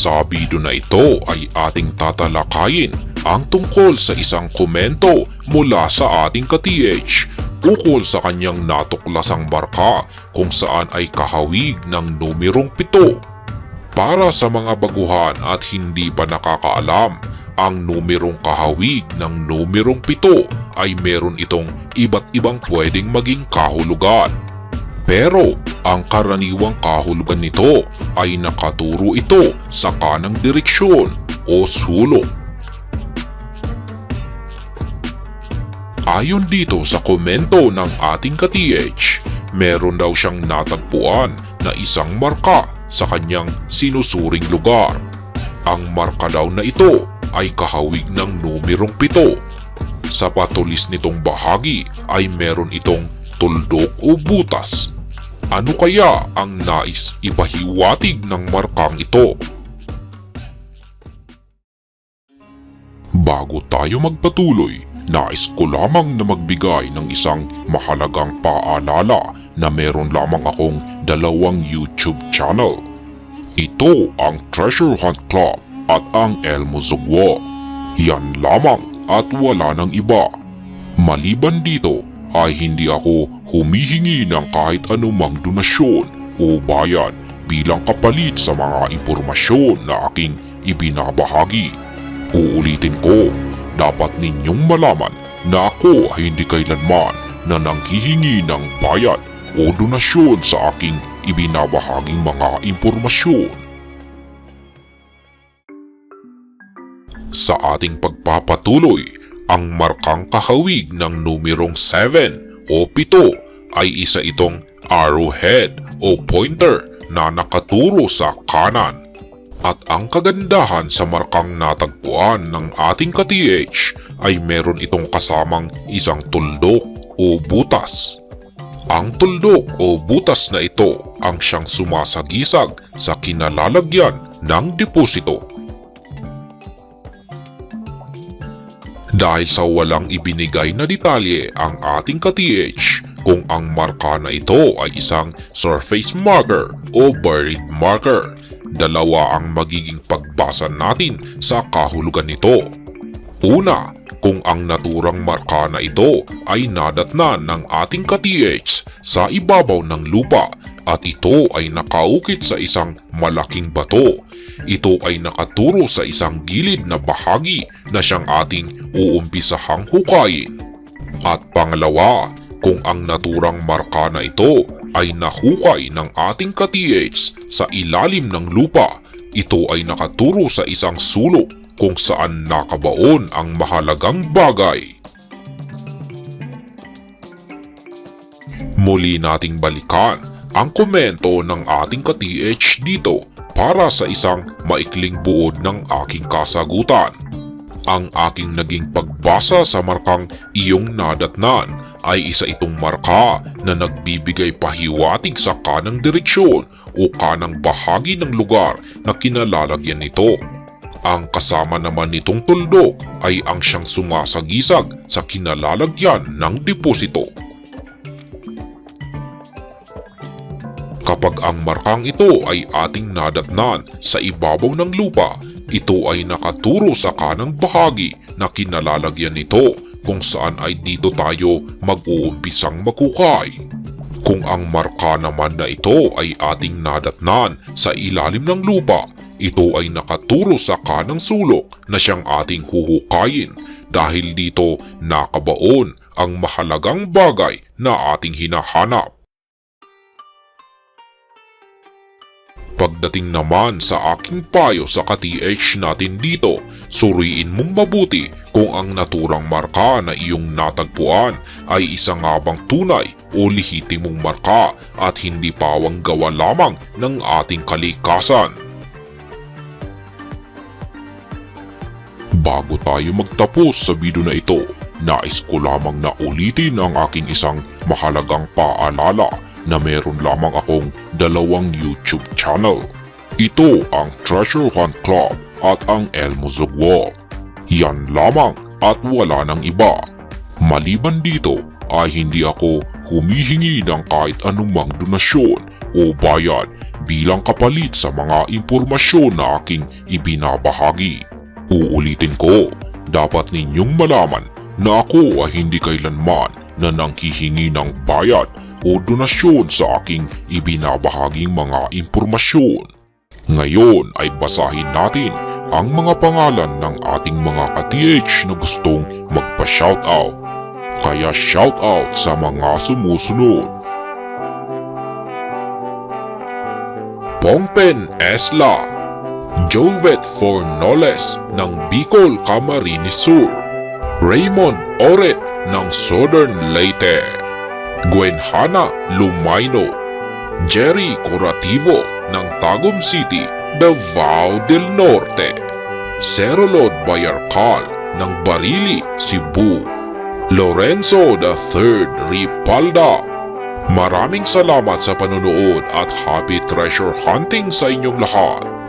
Sa video na ito ay ating tatalakayin ang tungkol sa isang komento mula sa ating ka-TH ukol sa kanyang natuklasang marka kung saan ay kahawig ng numerong pito. Para sa mga baguhan at hindi pa nakakaalam, ang numerong kahawig ng numerong pito ay meron itong iba't ibang pwedeng maging kahulugan. Pero ang karaniwang kahulugan nito ay nakaturo ito sa kanang direksyon o sulok. Ayon dito sa komento ng ating ka-TH, meron daw siyang natagpuan na isang marka sa kanyang sinusuring lugar. Ang marka daw na ito ay kahawig ng numerong pito. Sa patulis nitong bahagi ay meron itong tuldok o butas. Ano kaya ang nais ipahiwatig ng markang ito? Bago tayo magpatuloy, nais ko lamang na magbigay ng isang mahalagang paalala na meron lamang akong dalawang YouTube channel. Ito ang Treasure Hunt Club at ang Elmo Zugwo. Yan lamang at wala ng iba. Maliban dito ay hindi ako humihingi ng kahit anumang donasyon o bayad bilang kapalit sa mga impormasyon na aking ibinabahagi. Uulitin ko, dapat ninyong malaman na ako ay hindi kailanman na nanghihingi ng bayad o donasyon sa aking ibinabahaging mga impormasyon. Sa ating pagpapatuloy, ang markang kahawig ng numerong 7 o 7 ay isa itong arrowhead o pointer na nakaturo sa kanan. At ang kagandahan sa markang natagpuan ng ating ka-TH ay meron itong kasamang isang tuldok o butas. Ang tuldok o butas na ito ang siyang sumasagisag sa kinalalagyan ng deposito. Dahil sa walang ibinigay na detalye ang ating ka-TH kung ang marka na ito ay isang surface marker o buried marker. Dalawa ang magiging pagbasa natin sa kahulugan nito. Una, kung ang naturang marka na ito ay nadatnan ng ating ka-TH sa ibabaw ng lupa at ito ay nakaukit sa isang malaking bato. Ito ay nakaturo sa isang gilid na bahagi na siyang ating uumpisahang hukayin. At pangalawa, kung ang naturang marka na ito ay nahukay ng ating ka-TH sa ilalim ng lupa, ito ay nakaturo sa isang sulok kung saan nakabaon ang mahalagang bagay. Muli nating balikan ang komento ng ating ka-TH dito para sa isang maikling buod ng aking kasagutan. Ang aking naging pagbasa sa markang iyong nadatnan ay isa itong marka na nagbibigay pahiwatig sa kanang direksyon o kanang bahagi ng lugar na kinalalagyan nito. Ang kasama naman nitong tuldok ay ang siyang sumasagisag sa kinalalagyan ng deposito. Kapag ang markang ito ay ating nadatnan sa ibabaw ng lupa, ito ay nakaturo sa kanang bahagi na kinalalagyan nito kung saan ay dito tayo mag-uumpisang magkukay. Kung ang marka naman na ito ay ating nadatnan sa ilalim ng lupa, ito ay nakaturo sa kanang sulok na siyang ating huhukayin dahil dito nakabaon ang mahalagang bagay na ating hinahanap. Pagdating naman sa aking payo sa ka-TH natin dito, suriin mong mabuti kung ang naturang marka na iyong natagpuan ay isa nga bang tunay o lehitimong marka at hindi pawang gawa lamang ng ating kalikasan. Bago tayo magtapos sa video na ito, nais ko lamang na ulitin ang aking isang mahalagang paalala na meron lamang akong dalawang YouTube channel. Ito ang Treasure Hunt Club at ang Elmo Zugwo. Yan lamang at wala ng iba. Maliban dito ay hindi ako humihingi ng kahit anumang donasyon o bayad bilang kapalit sa mga impormasyon na aking ibinabahagi. Uulitin ko, dapat ninyong malaman na ako ay hindi kailanman na nanghihingi ng bayad o donasyon sa aking ibinabahaging mga impormasyon. Ngayon ay basahin natin ang mga pangalan ng ating mga ka-TH na gustong magpa-shoutout. Kaya shoutout sa mga sumusunod. Pongpen Esla Jovet Fornoles ng Bicol Camarines Sur Raymond Oret ng Southern Leyte Gwenhana Lumaino. Jerry Curativo ng Tagum City, Davao del Norte. Serolod Bayarcal ng Barili, Cebu. Lorenzo III Ripalda. Maraming salamat sa panonood at happy treasure hunting sa inyong lahat.